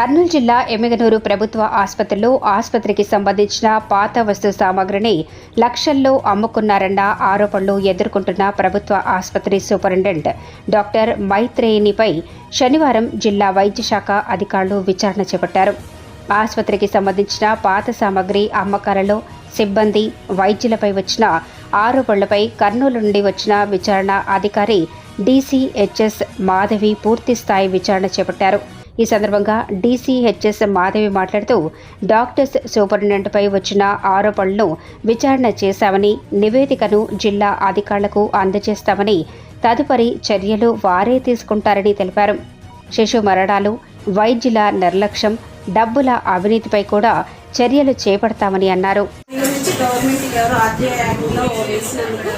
కర్నూలు జిల్లా ఎమ్మిగనూరు ప్రభుత్వ ఆసుపత్రిలో ఆసుపత్రికి సంబంధించిన పాత వస్తు సామాగ్రిని లక్షల్లో అమ్ముకున్నారన్న ఆరోపణలు ఎదుర్కొంటున్న ప్రభుత్వ ఆసుపత్రి సూపరింటెండెంట్ డాక్టర్ మైత్రేయినిపై శనివారం జిల్లా వైద్య శాఖ అధికారులు విచారణ చేపట్టారు. ఆసుపత్రికి సంబంధించిన పాత సామాగ్రి అమ్మకాలలో సిబ్బంది వైద్యులపై వచ్చిన ఆరోపణలపై కర్నూలు నుండి వచ్చిన విచారణ అధికారి డీసీహెచ్ఎస్ మాధవి పూర్తి స్థాయి విచారణ చేపట్టారు. ఈ సందర్భంగా డీసీహెచ్ఎస్ మాధవి మాట్లాడుతూ డాక్టర్స్ సూపరింటెండెంట్పై వచ్చిన ఆరోపణలను విచారణ చేశామని నివేదికను జిల్లా అధికారులకు అందజేస్తామని తదుపరి చర్యలు వారే తీసుకుంటారని తెలిపారు. శిశు మరణాలు వైద్యుల నిర్లక్ష్యం డబ్బుల అవినీతిపై కూడా చర్యలు చేపడతామని అన్నారు. గవర్నమెంట్ ఎవరో ఆర్జే యాక్ట్లో వేసినందుకు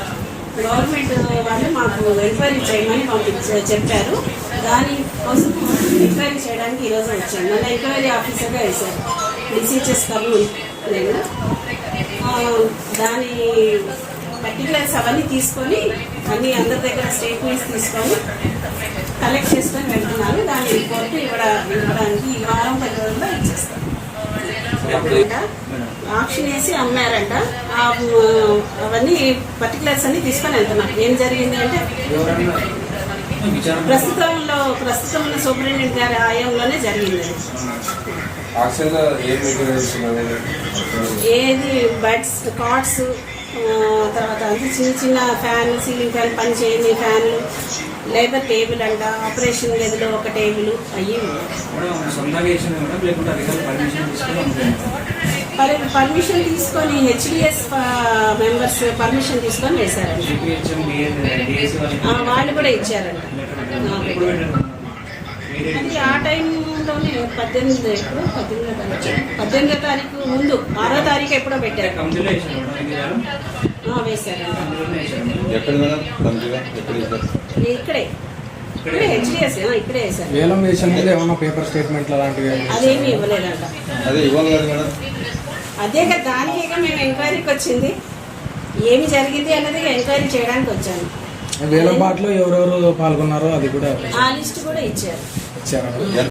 గవర్నమెంట్ వాళ్ళు మాకు ఎంక్వైరీ చేయమని పంపించ చెప్పారు. దానికోసం ఎంక్వైరీ చేయడానికి ఈరోజు వచ్చాను మళ్ళీ ఎంక్వైరీ ఆఫీసర్గా వేశారు. డిసిహెచ్ఎస్ కర్నూలు నేను. దాని పర్టికులర్స్ అవన్నీ తీసుకొని అన్ని అందరి దగ్గర స్టేట్మెంట్స్ తీసుకొని కలెక్ట్ చేసుకొని వెళ్తున్నాను దాని రిపోర్ట్ ఇవ్వడానికి ఈ వారం పది రోజుల్లో ఇచ్చేస్తాను అంట. ఆక్షన్ వేసి అమ్మారంట. అవన్నీ పర్టికులర్స్ అన్ని తీసుకొని వెళ్తున్నాం ఏం జరిగింది అంటే ప్రస్తుతంలో ప్రస్తుతం ఉన్న సూపరింటెండెంట్ గారి ఆయంలోనే జరిగింది. ఏది బెడ్స్ కాట్స్ తర్వాత అంటే చిన్న చిన్న ఫ్యాన్ సీలింగ్ ఫ్యాన్ పని చేయని ఫ్యాన్లు లేబర్ టేబుల్ అంట ఆపరేషన్ గదిలో ఒక టేబుల్ అయ్యి పర్ పర్మిషన్ తీసుకొని హెచ్డిఎస్ మెంబర్స్ పర్మిషన్ తీసుకొని వేశారండి ఆ, వాళ్ళు కూడా ఇచ్చారంట. అది ఆ టైంలోనే పద్దెనిమిది ఎప్పుడు పద్దెనిమిదో తారీఖు. పద్దెనిమిదో తారీఖు ముందు ఆరో తారీఖు ఎప్పుడో పెట్టారు. ఇక్కడే. ఇక్కడే హెచ్డిఎస్ ఇక్కడే వేశారు. వేలం వేసే ముందు ఏమన్నా పేపర్ స్టేట్మెంట్లు అలాంటివి ఏమన్నా అదేమీ ఇవ్వలేదంట. అదే ఇవ్వాలి కదా మేడం. అదే కదా దానికే మేము ఎంక్వైరీకి వచ్చింది. ఏమి జరిగింది అన్నది ఎంక్వైరీ చేయడానికి వచ్చాను. వేలం పాటలో ఎవరెవరు పాల్గొన్నారో అది కూడా ఆ లిస్ట్ కూడా ఇచ్చారు. ఇచ్చారా?